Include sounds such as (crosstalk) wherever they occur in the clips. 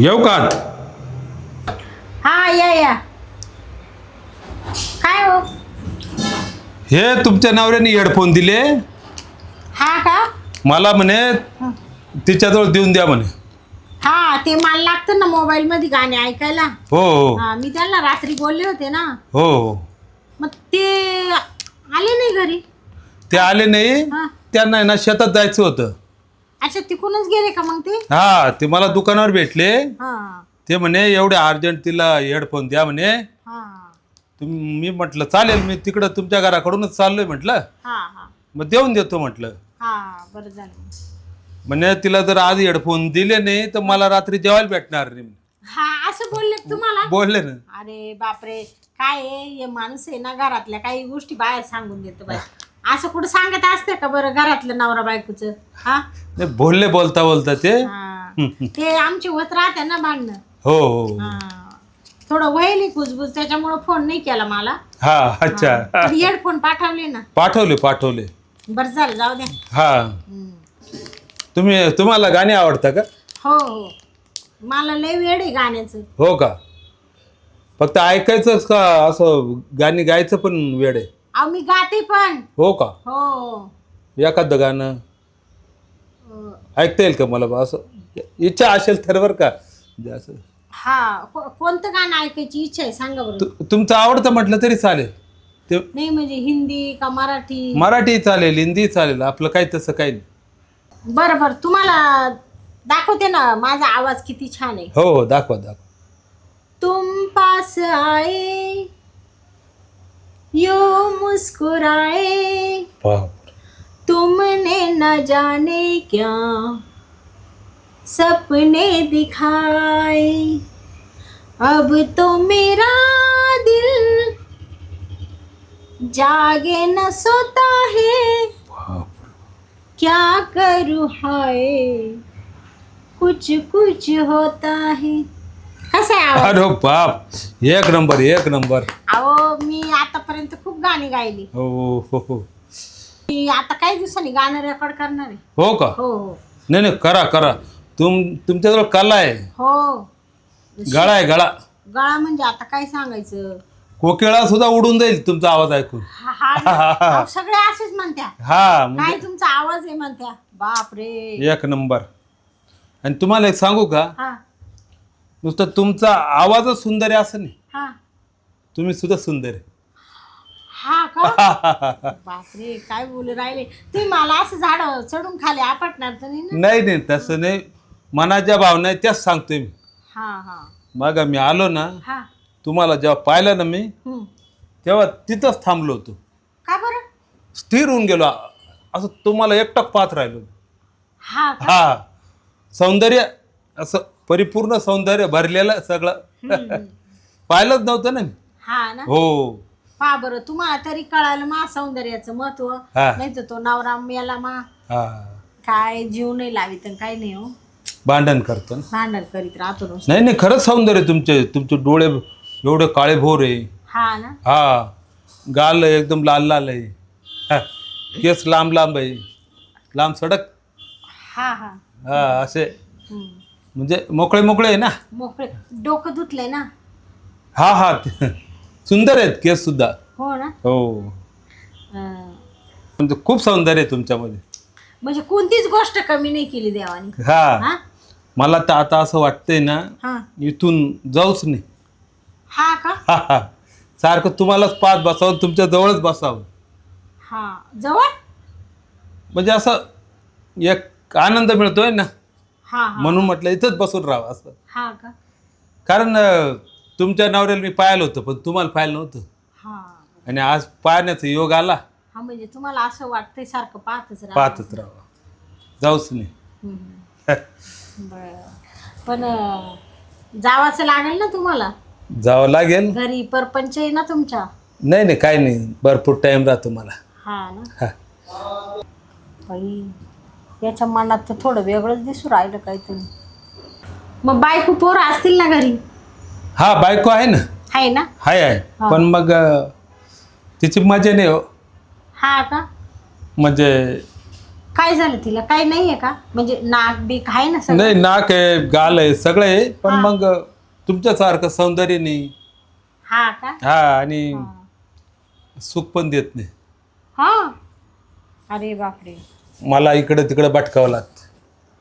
येऊ का आत? हा या या. काय हो? हे तुमच्या नवऱ्याने हेडफोन दिले. हा का? मला म्हणे तिच्याजवळ देऊन द्या म्हणे. हा ते मला लागतं ना मोबाईल मध्ये गाणे ऐकायला. हो हो. हा मी त्यांना रात्री बोलले होते ना. हो हो. मग ते आले नाही घरी? ते आले नाही. हा. त्यांना आहे ना शेतात जायचं होतं. अच्छा तिकूनच गेले का मग ते? हा ते मला दुकानावर भेटले. हा. ते म्हणे एवढे अर्जंट तिला हेडफोन द्या म्हणे. हा. मी म्हटलं चालेल मी तिकडं तुमच्या घराकडूनच चाललोय म्हटलं. हा हा. मग देऊन देतो म्हटलं. हा बरं झालं. म्हणे तिला जर आज हेडफोन दिले नाही तर मला रात्री जेवायला भेटणार नाही. हा असं बोलले का तुम्हाला? बोलले ना. अरे बापरे काय आहे हे माणूस आहे ना घरातल्या काही गोष्टी बाहेर सांगून देतो बाई. (laughs) असं कुठं सांगत असते का बरं घरातलं नवरा बायकोचं? हा? नाही बोलले बोलता बोलता ते. हा. ते आमचे होत राहते ना भांडणं. हो हो. हा. थोडं व्हायली कुजबुज त्याच्यामुळं फोन नाही केला मला. हा अच्छा. हेडफोन पाठवले ना. पाठवले पाठवले. बरं झालं जाऊ द्या. हा. हम्म. तुम्ही तुम्हाला गाणी आवडतं का? हो हो. मला लय वेळ आहे गाण्याचं. हो का? फक्त ऐकायचंच का असं गाणी गायचं पण वेळ आहे? अहो मी गाते पण. हो का? हो. एखादं गाणं. अं, ऐकता येईल का मला बा? असं इच्छा असेल तर बरं का? म्हणजे असं. हा को- कोणतं गाणं ऐकायची इच्छा आहे? सांगा बरं. तु- तुमचं आवडतं म्हटलं तरी चालेल. ते नाही म्हणजे हिंदी का मराठी? मराठी चालेल हिंदी चालेल. आपलं काही तसं काही नाही. बरं बरं. तुम्हाला दाखवते ना माझा आवाज किती छान आहे. हो हो दाखवा दाखवा. तुम पास आए यो मुस्कुराए। तुमने न जाने क्या सपने दिखाए। अब तो मेरा दिल जागे न सोता है। क्या करूँ हाय? कुछ कुछ होता है। अरे बाप एक नंबर एक नंबर। मी आतापर्यंत खूप गाणी गायली. हो हो हो मी आता काही दिवसांनी गाणं रेकॉर्ड करणार आहे. हो का? हो हो. नाही नाही करा करा. तुम तुमच्याजवळ कला आहे. हो. गळा आहे गळा. गळा म्हणजे आता काय सांगायचं? कोकिळा सुद्धा उडून जाईल तुमचा आवाज ऐकून. हा हा ना. (laughs) अहो, सगळे असेच म्हणत्या. हा म्हणजे काय तुमचा आवाज आहे म्हणत्या. बाप रे एक नंबर. आणि तुम्हाला एक सांगू का? हा. नुसतं तुमचा आवाजच सुंदर आहे असं नाही. हा. तुम्ही सुद्धा सुंदर आहे. हा का? (laughs) बापरे काय बोलू राहिले. तुम्ही मला असं झाड चढून खाली आपटणार तर नाही ना? नाही नाही तसं नाही. मनाच्या भावना आहे त्याच सांगतोय मी. हा हा. मग मी आलो ना हा. तुम्हाला जेव्हा पाहिलं ना मी हम्म. तेव्हा तिथंच थांबलो होतो. का बरं? स्थिर होऊन गेलो. असं तुम्हाला एकटक पाहत राहिलो. हा का? हा. सौंदर्य असं परिपूर्ण सौंदर्य भरलेलं सगळं. हम्म. (laughs) पाहिलंच नव्हतं ना मी. हा ना? हो. पहा बरं. तुम्हाला तरी कळालं मा सौंदर्याचं महत्त्व. हा. नाही तर तो नवरा मेला मा. हा. काय जीव नाही लावित आणि काय नाही हो. भांडण करतो ना. भांडण करीत राहतो नुसतं. नाही नाही खरंच सौंदर्य तुमचे तुमचे डोळे एवढे काळे भोर आहे. हा ना. हा. गाल एकदम लाल लाल आहे. हा. केस लांब लांब आहे. लांब सडक. हा हा. हा असे. हम्म. म्हणजे मोकळे मोकळे आहे ना. मोकळे. डोकं धुतलंय ना. हा हा. सुंदर आहेत केस सुद्धा. हो ना? हो. अं, म्हणजे खूप सौंदर्य आहे तुमच्यामध्ये. म्हणजे कोणतीच गोष्ट कमी नाही केली देवानी. हा. हा? मला तर आता असं वाटतंय ना हा. इथून जाऊच नाही. हा का? हा हा. सारखं तुम्हालाच पाच बसावं तुमच्या जवळच बसावं. हा. जवळ? म्हणजे असं एक आनंद मिळतोय ना. हा हा. म्हणून म्हटलं इथंच बसून राहावं असं. हा का? कारण अं, तुमच्या नवऱ्याला मी पाहिलं होतं पण तुम्हाला पाहिलं नव्हतं. हा. आणि आज पाहण्याचा योग आला. हा म्हणजे तुम्हाला असं वाटतंय सारखं पाहतच राहा. पाहतच राहावं जाऊच नाही. बरं. पण अं, जावाचं लागेल ना तुम्हाला? जावं लागेल. घरी परपंच आहे ना तुमच्या? नाही नाही काही नाही. भरपूर टाइम राहतो मला. हा ना? बाई याच्या मनात तर थोडं वेगळंच दिसू राहिलं काहीतरी. मग बायको पोरं असतील ना घरी? हा बायको आहे ना? आहे ना? हाय आहे. हा. पण मग अं, तिची मजा नाही हो. हा का? म्हणजे काय झालं तिला? काय नाहीये का? म्हणजे नाक बीक आहे ना सगळं? नाही नाक आहे गाल आहे सगळं आहे. पण मग तुमच्यासारखं सौंदर्य नाही. हा का? हा आणि सुख पण देत नाही. हा? अरे बापरे. मला इकडे तिकडे भटकावं लागतं.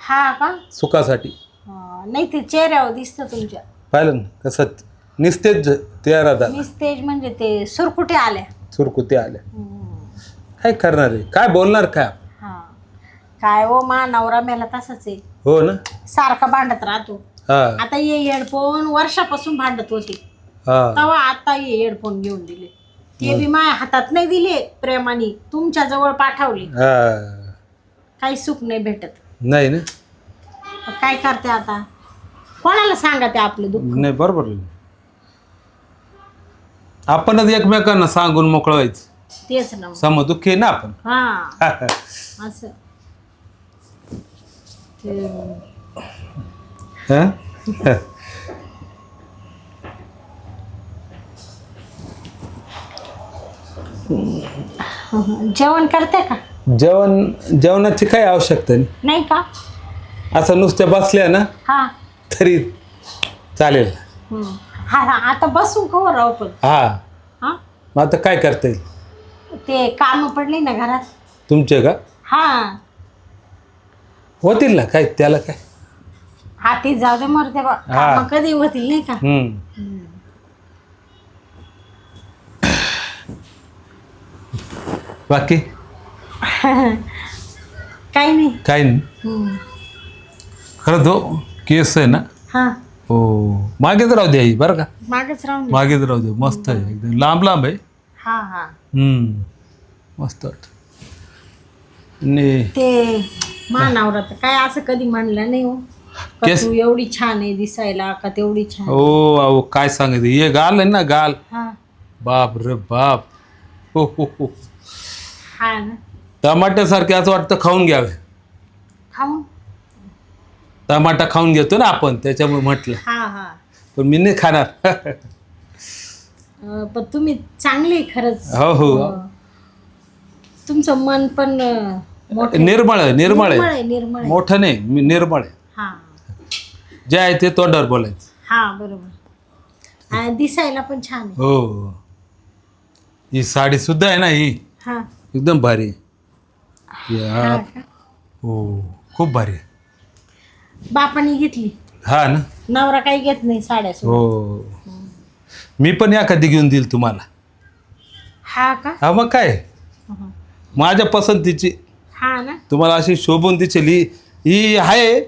हा का? सुखासाठी. हा, नाही ते चेहऱ्यावर दिसतं तुमच्या. पाहिलं ना कसं निस्तेज तेरा दादा निस्तेज म्हणजे ते सुरकुटे आल्या सुरकुती आल्या. काय करणार आहे? काय बोलणार काय? आपण? हा. काय हो मा नवरा मेला तसाच आहे. हो ना? सारखा भांडत राहतो. हा. आता ये हेडफोन वर्षापासून भांडत होते. हा. तेव्हा आता ये हेडफोन घेऊन दिले. ते बी माझ्या हातात नाही दिले प्रेमाने तुमच्या जवळ पाठवले. हा. काही सुख नाही भेटत. नाही ना? काय करते आता? कोणाला सांगा ते आपलं दुःख? नाही बरोबर आहे. आपणच एकमेकांना सांगून मोकळं व्हायचं तेच ना मग. समदुःखी आहे ना आपण? हा. (laughs) असं. ते हा? (laughs) जेवण करते का? जेवण जेवणाची काही आवश्यकता नाही. नाही का? असं नुसत्या बसल्या ना? हा. तरी चालेल. हा हा, आता बसून खबर राहू पण. हा. हा? मग आता काय करता येईल? ते काम पडली ना घरात. तुमचे का? हा. होतील ना काय? त्याला काय? हाती जाऊ दे मरते बा. हा. कामं कधी होतील नाही का? हम्म. बाकी? (laughs) काही नाही. काय नाही. खरं तो केस आहे ना? हा. हो. मागेच राहू दे आई बरं का? मागच राहून दे. मागेच राहू दे. मस्त आहे. एकदम लांब लांब आहे. हा हा. हम्म. मस्त वाटत. आणि ते मानावर तर काय असं कधी म्हणलं नाही हो. का केस- तू एवढी छान आहे दिसायला का तेवढी छान ओ अहो काय सांगायचं? हे गाल आहे ना गाल. हा. बाप रे बाप. हो हो हो. हा ना. टमाट्यासारखे असं वाटतं खाऊन घ्यावे. खाऊन? टमाटा खाऊन घेतो ना आपण त्याच्यामुळे म्हटलं. हा हा. पण मी नाही खाणार. अं, पण तुम्ही चांगले खरंच. हो हो. अं, तुमचं मन पण अं, मोठं निर्मळ आहे निर्मळ निर्मळ आहे आहे निर्मळ आहे. मोठं नाही मी निर्मळ आहे. हा. जे आहे ते तोंडावर बोलायचं. हा बरोबर. आणि दिसायला पण छान आहे. हो. ही साडी सुद्धा आहे ना ही? हा. एकदम भारी या, हा? हो खूप भारी आहे. बापाने घेतली. हा ना? नवरा काही घेत नाही साड्या हो. मी पण एखादी घेऊन देईल तुम्हाला. हा का? हा मग काय? हं. माझ्या पसंतीची. हा ना? तुम्हाला अशी शोभून दिसेल. ही ही आहे.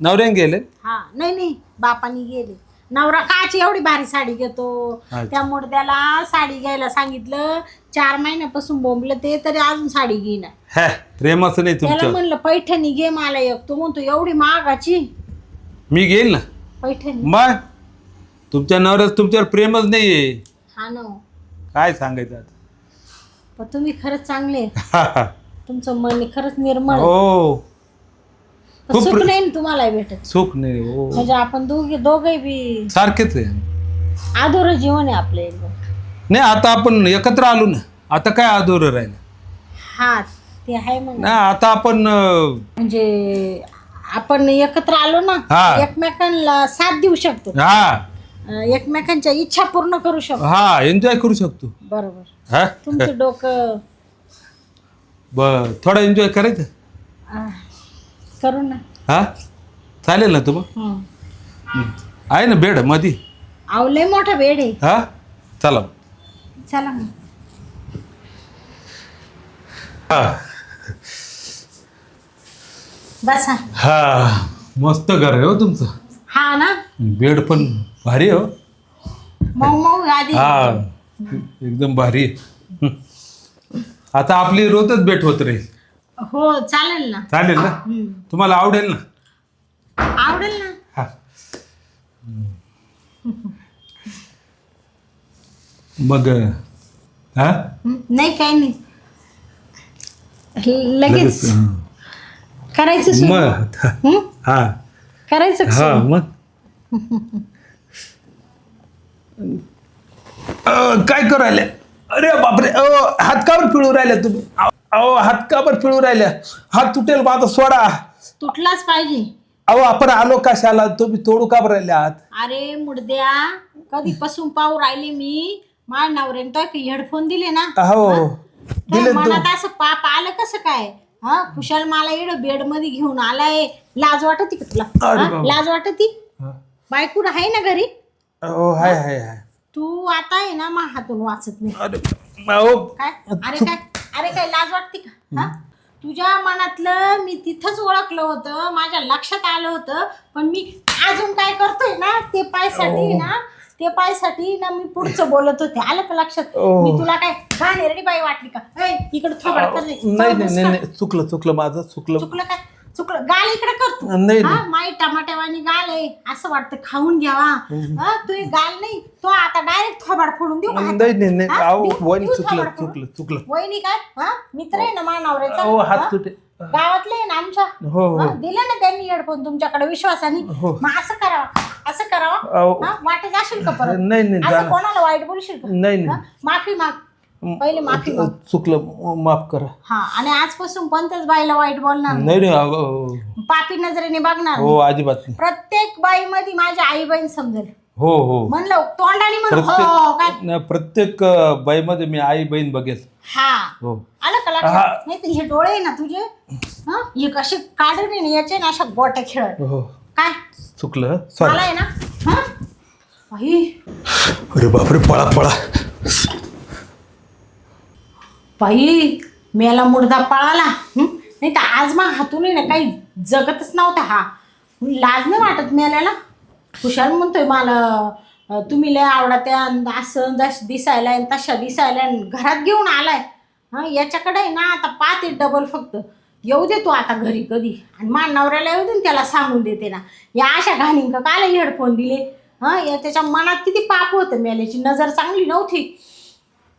नवऱ्यान गेले हा. नाही नाही. बापानी गेले. नवरा काची एवढी भारी साडी घेतो. अच्छा. त्यामुळे त्याला साडी घ्यायला सांगितलं चार महिन्यापासून बोंबलं ते तरी अजून साडी घेईना. हॅ प्रेमाचं नाही त्याला तुमचं. म्हणलं पैठणी घे मला एक. तो म्हणतो एवढी महागाची? मी घेईल ना. पैठणी. मग? तुमच्या नवऱ्याच तुमच्यावर प्रेमच नाही आहे. हा ना हो. काय सांगायचं आता? पण तुम्ही खरंच चांगले. तुमचं मन खरंच निर्मळ. हो. खूप सुख प्र- नाही ना तुम्हाला भेटत. सुख नाही हो. म्हणजे आपण दोघे दोघे बी सारखेच आहे. आदोर जीवन आहे आपलं एकदम. नाही आता आपण एकत्र आलो ना आता काय अधुर राहिलं? हा ते आहे आता आपण अं, म्हणजे आपण एकत्र आलो ना हा. एकमेकांना साथ देऊ शकतो. हा. अं, एकमेकांच्या इच्छा पूर्ण करू शकतो. हा एन्जॉय करू शकतो. बरोबर. हा? तुमचं डोकं बर थोडा एन्जॉय करायचं? करू ना. हा? चालेल ना तुम्हाला हं. आहे ना बेड मधी? अहो लय मोठा बेड आहे. हा? चला. चला मग. हा. बसा. हा. मस्त घर आहे हो तुमचं. हा ना? बेड पण भारी आहे हो. मऊ मऊ आधी हा. एकदम भारी आहे. आता आपली रोजच भेट होत राहील हो चालेल ना चालेल ना. तुम्हाला आवडेल ना आवडेल ना हा मग हा? नाही काही नाही लगेच हं. करायचं सुरू. मग हं? हा करायचं हा सुरू? मग अ, काय करू राहिले अरे बापरे अ, हात कावर पिळू राहिले तुम्ही अहो हात का बरं पिळू राहिल्या? हात तुटेल माझा सोडा. तुटलाच पाहिजे. अहो आपण आलो कशाला? तुम्ही तोडू का बरं राहिले हात अरे मुडद्या कधीपासून पाहू राहिले मी? माझ्या नवऱ्याने तो हेडफोन दिले ना. हो? तर दिले मनात असं पाप आलं कसं काय? हा? कुशाल मला इड बेडमध्ये घेऊन आलाय. लाज वाटती का तुला? अरे हा? बाबा. लाज वाटती? बायकूर आहे ना घरी? हो हाय हाय हाय. तू आता आहे ना मा हातून वाचत नाही. अरे अहो. काय? अरे काय? काय लाज वाटते का? हा? तुझ्या मनातलं मी तिथंच ओळखलं होतं माझ्या लक्षात आलं होतं पण मी अजून काय करतोय ना ते पायसाठी ना ते पायसाठी ना मी पुढचं बोलत होते. आलं का लक्षात? ओ. मी तुला काय घाणेरडी बाई वाटली का? इकडे थोबड कर रे. नाही नाही थोबड नाही कर. नाही चुकलं चुकलं माझं चुकलं. चुकलं काय? चुकलं. गाल इकडे कर तू. नाही हा नाही माई टमाट्यावानी गाल आहे. असं वाटतं खाऊन घ्यावा. हा तू हे गाल नाही तो आता डायरेक्ट थोबाड फोडून देऊ का? नाही नाही नाही. हा? अहो देऊ- वहिनी देऊ चुकलं थोबाड फोडून? चुकलं चुकलं. वहिनी काय? हा मित्र आहे ना मा नवऱ्याचा अहो हात हा? तुटे. गावातले आहे ना आमच्या? हो हो. हा, दिले ना त्यांनी हेडफोन तुमच्याकडे विश्वासाने. हो. मग असं करावं असं करावं. अहो हा वाटत जाशील का परत? नाही नाही असं जाणार. कोणाला वाईट बोलशील का? नाही हा? नाही माफी माग. पहिले माफी माग. चुकलं माफ करा. हा आणि आजपासून कोणत्याच बाईला वाईट बोलणार नाही. नाही नाही अहो, पापी नजरेने बघणार हो अजिबात नाही. प्रत्येक बाई मध्ये माझी आई बहीण समजेल. हो हो. म्हणलं तोंडाने म्हण हो प्रत्येक काय? नाही, प्रत्येक अं, बाईमध्ये मी आई बहीण बघेल. हा. हो. आलं का हा. लक्षात? नाही तर हे डोळे आहे ना तुझे? हा? हे कसे काढून आहे ना याचे ना अशा गोट्या खेळत. हो. काय? चुकलं मला सॉरी आहे ना? हा? बाई अरे बापरे पळा पळा. बाई मेला मुडदा पळाला. हं? नाही तर आज मग हातून आहे ना काही जगतच नव्हता हा. लाज नाही वाटत मेल्याला? खुशाल म्हणतोय मला अं, तुम्ही लय आवडत्या अन असं जस दिसायला अन तशा दिसायला आणि घरात घेऊन आलाय. हा याच्याकडे आहे ना आता पाहते डबल फक्त. येऊ दे तू आता घरी कधी. आणि मानवऱ्याला येऊ दे त्याला सांगून देते ना. या अशा घाणींका काला हेडफोन दिले? हा या त्याच्या मनात किती पाप होतं मेल्याची. नजर चांगली नव्हती.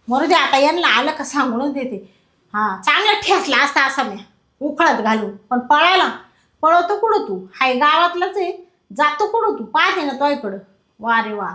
मरू दे आता यांना आलं का सांगूनच देते. हां चांगला ठेसला असता असा मी उखळत घालून. पण पळायला पळवतो कुठं तू? हाय गावातलाच आहे. जातो कुठं तू? पाहते ना तो इकडं. वा रे वा.